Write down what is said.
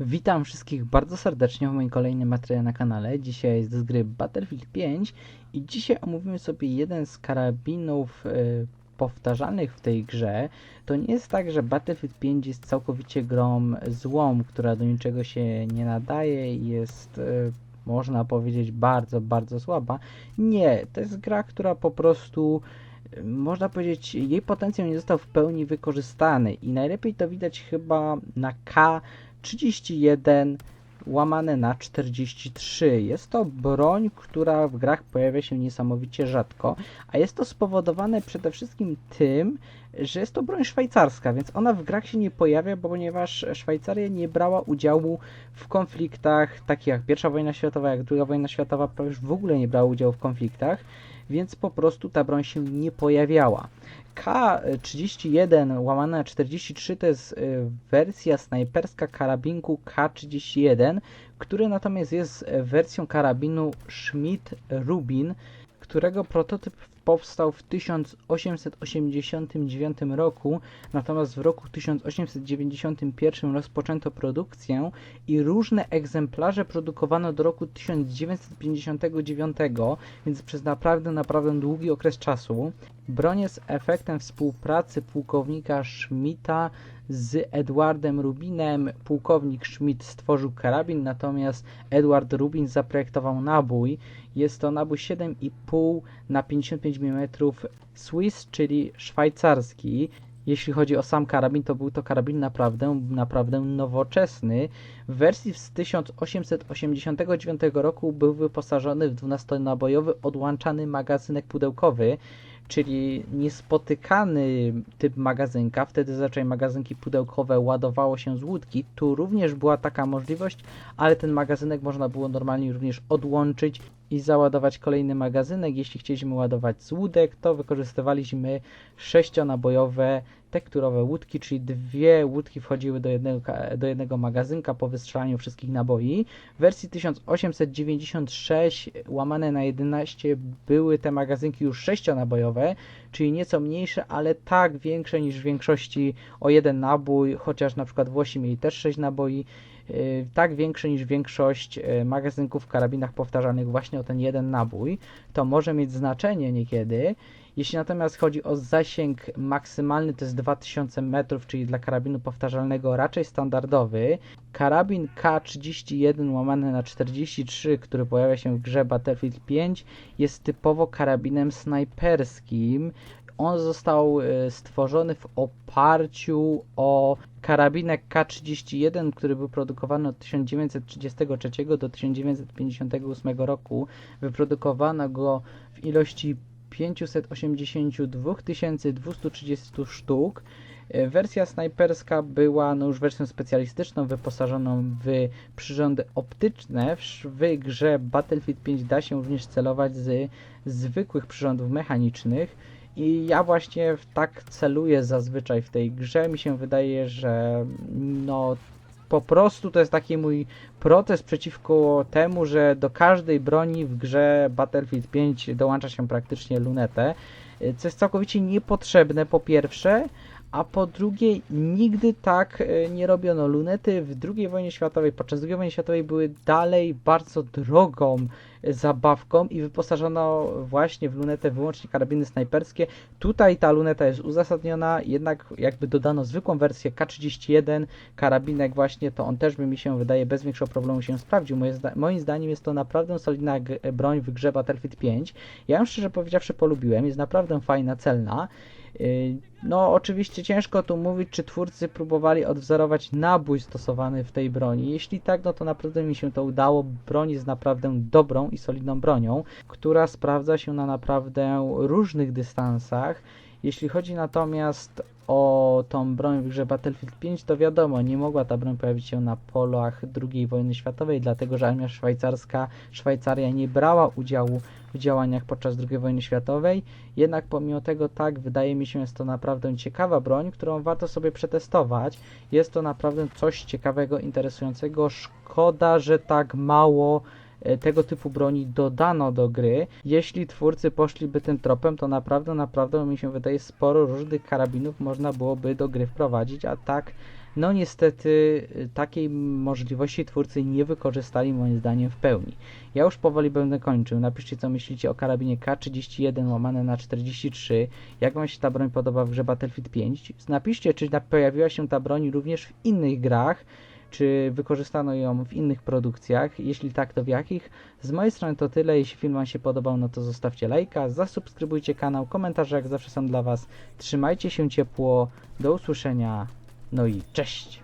Witam wszystkich bardzo serdecznie w moim kolejnym materiale na kanale. Dzisiaj jest z gry Battlefield 5 i dzisiaj omówimy sobie jeden z karabinów e, powtarzalnych w tej grze. To nie jest tak, że Battlefield 5 jest całkowicie grą złą, która do niczego się nie nadaje i jest, e, można powiedzieć, bardzo, bardzo słaba. Nie, to jest gra, która po prostu e, można powiedzieć, jej potencjał nie został w pełni wykorzystany i najlepiej to widać chyba na K 31 łamane na 43. Jest to broń, która w grach pojawia się niesamowicie rzadko, a jest to spowodowane przede wszystkim tym, że jest to broń szwajcarska, więc ona w grach się nie pojawia, ponieważ Szwajcaria nie brała udziału w konfliktach takich jak I wojna światowa, jak II wojna światowa, prawie już w ogóle nie brała udziału w konfliktach, więc po prostu ta broń się nie pojawiała. K31 łamane na 43 to jest y, wersja snajperska karabinku K31, który natomiast jest y, wersją karabinu Schmidt-Rubin, którego prototyp powstał w 1889 roku, natomiast w roku 1891 rozpoczęto produkcję i różne egzemplarze produkowano do roku 1959, więc przez naprawdę, naprawdę długi okres czasu. Broń jest efektem współpracy pułkownika Schmidta z Edwardem Rubinem. Pułkownik Schmidt stworzył karabin, natomiast Edward Rubin zaprojektował nabój. Jest to nabój 7,5 na 55 mm Swiss, czyli szwajcarski. Jeśli chodzi o sam karabin, to był to karabin naprawdę, naprawdę nowoczesny. W wersji z 1889 roku był wyposażony w 12-nabojowy odłączany magazynek pudełkowy czyli niespotykany typ magazynka. Wtedy zazwyczaj magazynki pudełkowe ładowało się z łódki. Tu również była taka możliwość, ale ten magazynek można było normalnie również odłączyć i załadować kolejny magazynek. Jeśli chcieliśmy ładować z łódek, to wykorzystywaliśmy sześcionabojowe tekturowe łódki, czyli dwie łódki wchodziły do jednego, do jednego magazynka po wystrzelaniu wszystkich naboi. W wersji 1896 łamane na 11 były te magazynki już sześcionabojowe, czyli nieco mniejsze, ale tak większe niż w większości o jeden nabój, chociaż na przykład Włosi mieli też 6 naboi tak większe niż większość y, magazynków w karabinach powtarzalnych właśnie o ten jeden nabój. To może mieć znaczenie niekiedy. Jeśli natomiast chodzi o zasięg maksymalny, to jest 2000 metrów, czyli dla karabinu powtarzalnego raczej standardowy. Karabin K31 łamane na 43, który pojawia się w grze Battlefield 5, jest typowo karabinem snajperskim. On został e, stworzony w oparciu o karabinek K31, który był produkowany od 1933 do 1958 roku. Wyprodukowano go w ilości 582 230 sztuk. E, wersja snajperska była no już wersją specjalistyczną, wyposażoną w przyrządy optyczne. W grze Battlefield 5 da się również celować z zwykłych przyrządów mechanicznych. I ja właśnie tak celuję zazwyczaj w tej grze. Mi się wydaje, że no po prostu to jest taki mój protest przeciwko temu, że do każdej broni w grze Battlefield 5 dołącza się praktycznie lunetę, co jest całkowicie niepotrzebne po pierwsze, a po drugie nigdy tak e, nie robiono. Lunety w II wojnie światowej, podczas II wojny światowej były dalej bardzo drogą zabawką i wyposażono właśnie w lunetę wyłącznie karabiny snajperskie. Tutaj ta luneta jest uzasadniona, jednak jakby dodano zwykłą wersję K31, karabinek właśnie, to on też by mi się wydaje bez większego problemu się sprawdził. Zda moim zdaniem jest to naprawdę solidna broń w grze Battlefield 5. Ja ją szczerze powiedziawszy polubiłem, jest naprawdę fajna, celna. Y, no, oczywiście ciężko tu mówić, czy twórcy próbowali odwzorować nabój stosowany w tej broni. Jeśli tak, no to naprawdę mi się to udało. Broń jest naprawdę dobrą i solidną bronią, która sprawdza się na naprawdę różnych dystansach. Jeśli chodzi natomiast o tą broń w grze Battlefield 5, to wiadomo, nie mogła ta broń pojawić się na polach II wojny światowej, dlatego że armia szwajcarska, Szwajcaria nie brała udziału w działaniach podczas II wojny światowej. Jednak pomimo tego, tak, wydaje mi się, jest to naprawdę ciekawa broń, którą warto sobie przetestować. Jest to naprawdę coś ciekawego, interesującego. Szkoda, że tak mało tego typu broni dodano do gry. Jeśli twórcy poszliby tym tropem, to naprawdę, naprawdę mi się wydaje sporo różnych karabinów można byłoby do gry wprowadzić, a tak No niestety y, takiej możliwości twórcy nie wykorzystali moim zdaniem w pełni. Ja już powoli będę kończył. Napiszcie co myślicie o karabinie K31 łamane na 43. Jak wam się ta broń podoba w grze Battlefield 5? Napiszcie czy pojawiła się ta broń również w innych grach. Czy wykorzystano ją w innych produkcjach? Jeśli tak, to w jakich? Z mojej strony to tyle. Jeśli film Wam się podobał, no to zostawcie lajka, zasubskrybujcie kanał, komentarze jak zawsze są dla Was. Trzymajcie się ciepło, do usłyszenia, no i cześć!